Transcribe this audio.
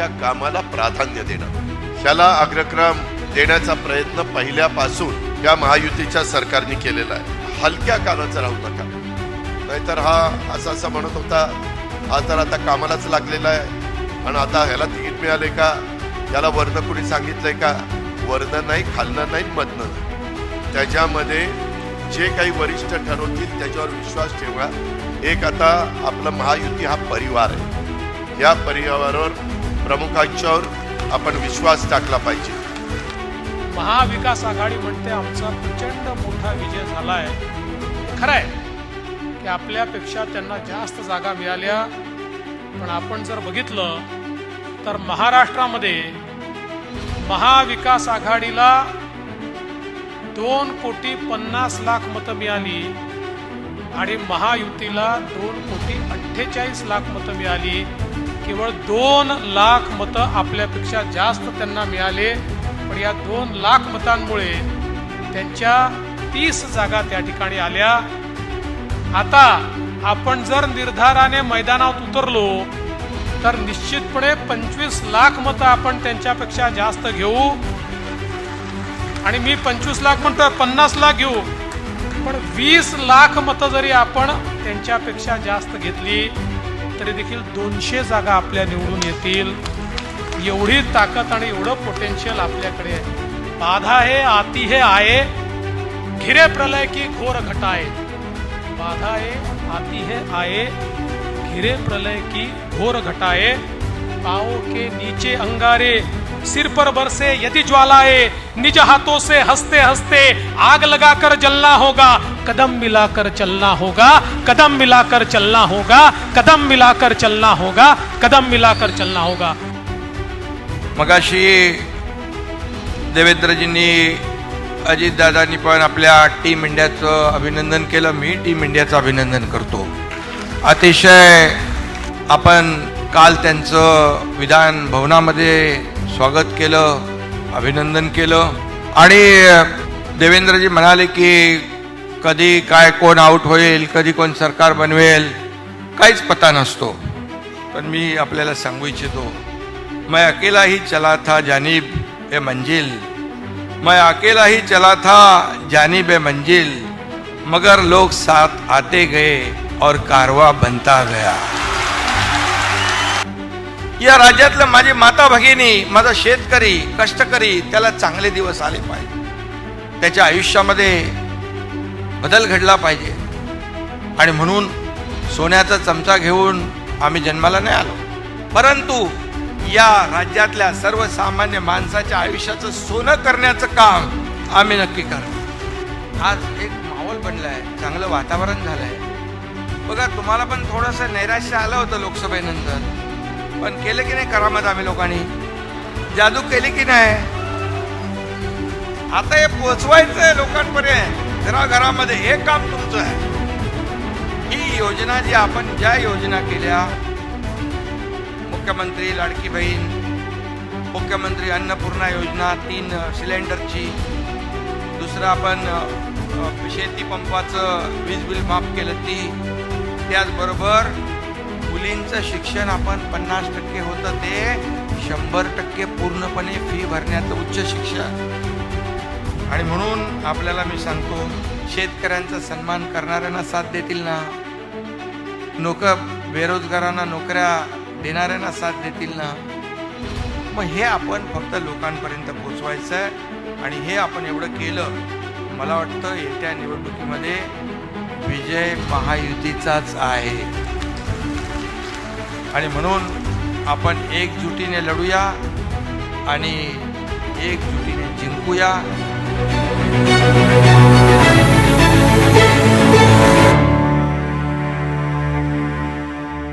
कामाला प्राधान्य देणं. त्याला अग्रक्रम देण्याचा प्रयत्न पहिल्यापासून या महायुतीच्या सरकारने केलेला आहे. हलक्या कानाचं राहू नका. नाहीतर हा असं असं म्हणत होता हा तर आता कामालाच लागलेला आहे. आणि आता ह्याला तिकीट मिळाले का? याला वर्ण कुणी सांगितलंय का? वर्ण नाही खाल्लं नाही मधनं नाही. त्याच्यामध्ये जे काही वरिष्ठ ठरवतील त्याच्यावर विश्वास ठेवा. एक आता आपलं महायुती हा परिवार आहे. या परिवारावर प्रमुखांच्यावर आपण विश्वास टाकला पाहिजे. महाविकास आघाडी म्हणते आमचा प्रचंड मोठा विजय झाला आहे खरं आहे की आपल्यापेक्षा त्यांना जास्त जागा मिळाल्या. पण आपण जर बघितलं तर महाराष्ट्रामध्ये महाविकास आघाडीला दोन कोटी पन्नास लाख मतं मिळाली आणि महायुतीला दोन कोटी अठ्ठेचाळीस लाख मतं मिळाली. केवळ दोन लाख मतं आपल्यापेक्षा जास्त त्यांना मिळाले. पण या दोन लाख मतांमुळे त्यांच्या तीस जागा त्या ठिकाणी आल्या. आता आपण जर निर्धाराने मैदानात उतरलो तर निश्चितपणे पंचवीस लाख मतं आपण त्यांच्यापेक्षा जास्त घेऊ. आणि मी पंचवीस लाख म्हणतो पन्नास लाख घेऊ. पण वीस लाख मतं जरी आपण त्यांच्यापेक्षा जास्त घेतली तरी देखील दोनशे जागा आपल्या निवडून येतील. एवढी ताकद आणि एवढं पोटेन्शियल आपल्याकडे आहे. बाधा हे आती हे आहे. घिरे प्रलय की घोर घटाए बाधा हे आती हे आए घिरे प्रलय की घोर घटाए पाओ के नीचे अंगारे. सिर पर बरसे यदि ज्वालाए निज हाथों से हंसते हंसते आग लगाकर जलना होगा। कदम मिलाकर चलना होगा कदम मिलाकर चलना होगा कदम मिलाकर चलना होगा कदम मिलाकर चलना होगा। मगाशी देवेंद्रजींनी अजितदादांनी पण आपल्या टीम इंडियाचं अभिनंदन केलं. मी टीम इंडियाचं अभिनंदन करतो. अतिशय आपण काल त्यांचं विधान भवनामध्ये स्वागत केलं अभिनंदन केलं. आणि देवेंद्रजी म्हणाले की कधी काय कोण आऊट होईल कधी कोण सरकार बनवेल काहीच पता नसतो. पण मी आपल्याला सांगू इच्छितो मैं अकेला ही चला था जानीब ए मंजिल मैं अकेला ही चला था जानीब ए मंजिल मगर लोग साथ आते गए और कारवा बनता गया. या राज्यातलं माझी माता भगिनी माझा शेतकरी कष्टकरी त्याला चांगले दिवस आले पाहिजे. त्याच्या आयुष्यामध्ये बदल घडला पाहिजे. आणि म्हणून सोन्याचा चमचा घेऊन आम्ही जन्माला नाही आलो. परंतु या राज्यातल्या सर्वसामान्य माणसाच्या आयुष्याचं सोनं करण्याचं काम आम्ही नक्की करणार. आज एक माहोल बनलाय चांगलं वातावरण झालंय. बघा तुम्हाला पण थोडंसं नैराश्य आलं होतं लोकसभेनंतर. पण केलं की नाही करामत आम्ही लोकांनी? जादू केली की नाही? आता हे पोचवायचं आहे लोकांपर्यंत घराघरामध्ये हे काम तुमचं आहे. ही योजना जी आपण ज्या योजना केल्या मुख्यमंत्री लाडकी बहीण मुख्यमंत्री अन्नपूर्णा योजना तीन सिलेंडरची दुसरं आपण शेती पंपाचं वीज बिल माफ केलं ती त्याचबरोबर मुलींचं शिक्षण आपण पन्नास टक्के होतं ते शंभर टक्के पूर्णपणे फी भरण्याचं उच्च शिक्षण. आणि म्हणून आपल्याला मी सांगतो शेतकऱ्यांचा सन्मान करणाऱ्यांना साथ देतील ना? नोक बेरोजगारांना नोकऱ्या देणाऱ्यांना साथ देतील ना? मग हे आपण फक्त लोकांपर्यंत पोचवायचं आहे आणि हे आपण एवढं केलं मला वाटतं येत्या निवडणुकीमध्ये विजय महायुतीचाच आहे. आणि म्हणून आपण एकजुटीने लढूया आणि एकजुटीने जिंकूया.